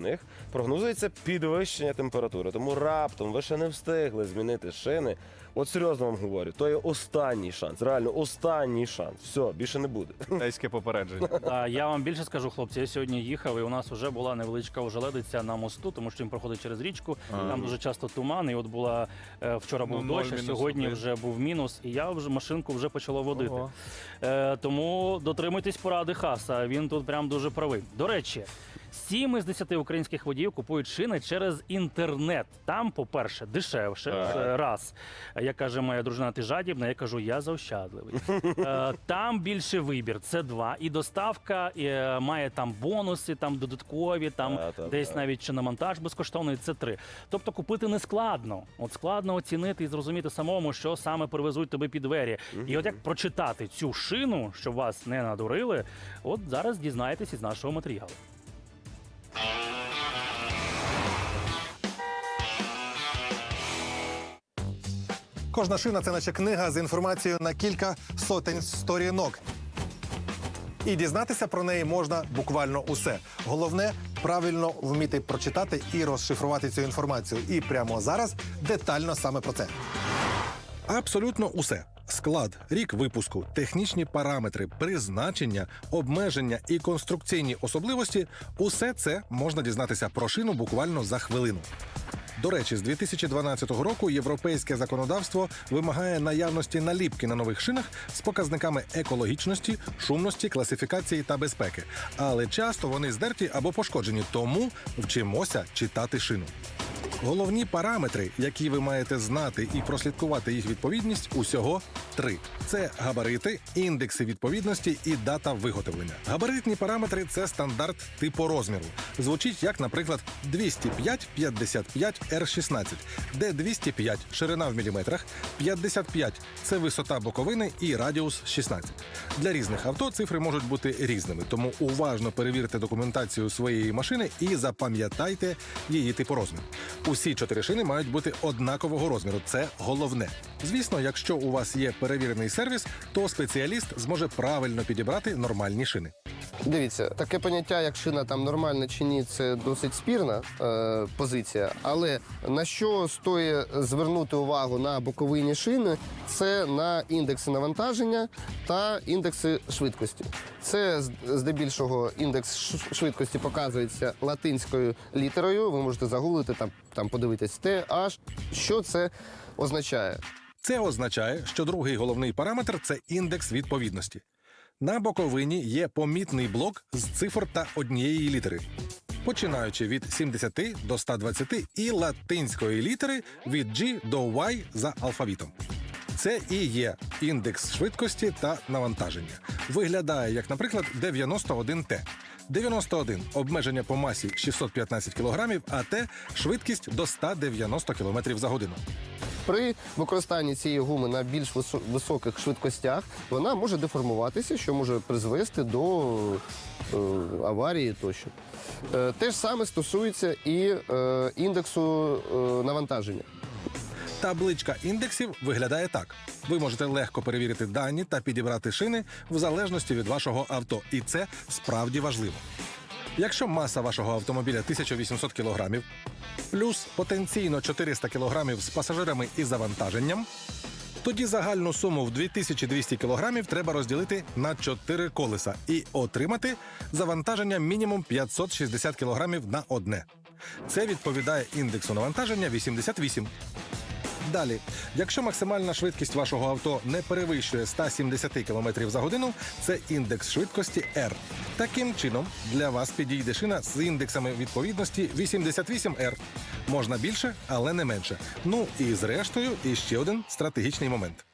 них прогнозується підвищення температури. Тому раптом ви ще не встигли змінити шини. От серйозно вам говорю, то є останній шанс. Реально, останній шанс. Все, більше не буде. Китайське попередження. А, я вам більше скажу, хлопці. Я сьогодні їхав, і у нас вже була невеличка ожеледиця на мосту, тому що він проходить через річку. Ага. Там дуже часто туман. І от була е, вчора був Ну, ноль, дощ, а мінус сьогодні один. вже був мінус, і я вже машинку вже почало водити. Ого. Е, тому дотримуйтесь поради хаса. Він тут прям дуже правий. До речі. Сім із десяти українських водіїв купують шини через інтернет. Там, по-перше, дешевше. Це раз. Як каже моя дружина, ти жадібна, я кажу, я заощадливий. Е, Там більше вибір. Це два. І доставка е, має там бонуси, там додаткові, там Та, та, десь та. навіть чи на монтаж безкоштовний. Це три. Тобто купити не складно. От складно оцінити і зрозуміти самому, що саме привезуть тобі під двері. І от як прочитати цю шину, щоб вас не надурили, от зараз дізнаєтесь із нашого матеріалу. Кожна шина це наче книга з інформацією на кілька сотень сторінок. І дізнатися про неї можна буквально усе. Головне правильно вміти прочитати і розшифрувати цю інформацію. І прямо зараз детально саме про це. Абсолютно усе. Склад, рік випуску, технічні параметри, призначення, обмеження і конструкційні особливості усе це можна дізнатися про шину буквально за хвилину. До речі, з 2012 року європейське законодавство вимагає наявності наліпки на нових шинах з показниками екологічності, шумності, класифікації та безпеки. Але часто вони здерті або пошкоджені, тому вчимося читати шину. Головні параметри, які ви маєте знати і прослідкувати їх відповідність, усього три: це габарити, індекси відповідності і дата виготовлення. Габаритні параметри це стандарт типу розміру. Звучить як, наприклад, 205 55 R16, де 205 ширина в міліметрах, 55 це висота боковини і радіус 16. Для різних авто цифри можуть бути різними, тому уважно перевірте документацію своєї машини і запам'ятайте її типу розмір. Усі чотири шини мають бути однакового розміру. Це головне. Звісно, якщо у вас є перевірений сервіс, то спеціаліст зможе правильно підібрати нормальні шини. Дивіться, таке поняття, як шина там нормальна чи ні, це досить спірна е, позиція. Але на що стоїть звернути увагу на боковинні шини, це на індекси навантаження та індекси швидкості. Це здебільшого індекс швидкості показується латинською літерою. Ви можете загуглити там, там подивитись TH. Що це означає? Це означає, що другий головний параметр це індекс відповідності. На боковині є помітний блок з цифр та однієї літери, починаючи від 70 до 120 і латинської літери від G до Y за алфавітом. Це і є індекс швидкості та навантаження. Виглядає як, наприклад, 91Т. 91 обмеження по масі 615 кг, а Т швидкість до 190 км за годину. При використанні цієї гуми на більш високих швидкостях вона може деформуватися, що може призвести до е, аварії тощо. Е, те ж саме стосується і е, індексу навантаження. Табличка індексів виглядає так: ви можете легко перевірити дані та підібрати шини в залежності від вашого авто, і це справді важливо. Якщо маса вашого автомобіля 1800 кг, плюс потенційно 400 кг з пасажирами і завантаженням, тоді загальну суму в 2200 кг треба розділити на 4 колеса і отримати завантаження мінімум 560 кг на одне. Це відповідає індексу навантаження 88. Далі, якщо максимальна швидкість вашого авто не перевищує 170 км за годину, це індекс швидкості R. Таким чином, для вас підійде шина з індексами відповідності 88R. Можна більше, але не менше. Ну і зрештою, іще один стратегічний момент.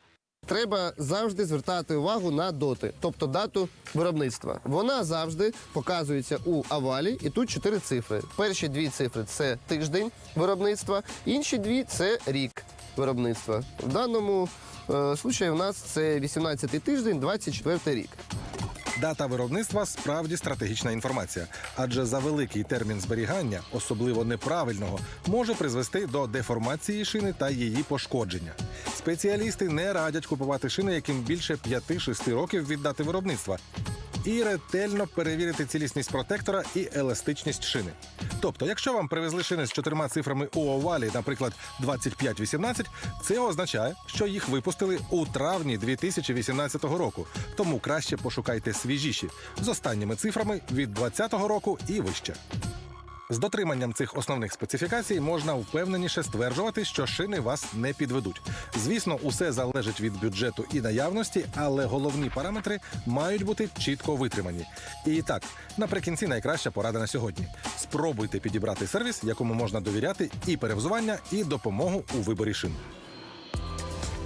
Треба завжди звертати увагу на доти, тобто дату виробництва. Вона завжди показується у авалі, і тут чотири цифри. Перші дві цифри це тиждень виробництва, інші дві це рік виробництва. В даному е, случаї у нас це 18-й тиждень, 24 рік. Дата виробництва справді стратегічна інформація, адже за великий термін зберігання, особливо неправильного, може призвести до деформації шини та її пошкодження. Спеціалісти не радять купувати шини, яким більше 5-6 років від дати виробництва. І ретельно перевірити цілісність протектора і еластичність шини. Тобто, якщо вам привезли шини з чотирма цифрами у овалі, наприклад, 2518, це означає, що їх випустили у травні 2018 року. Тому краще пошукайте свіжіші з останніми цифрами від 2020 року і вище. З дотриманням цих основних специфікацій можна впевненіше стверджувати, що шини вас не підведуть. Звісно, усе залежить від бюджету і наявності, але головні параметри мають бути чітко витримані. І так, наприкінці найкраща порада на сьогодні: спробуйте підібрати сервіс, якому можна довіряти і перевзування, і допомогу у виборі шин.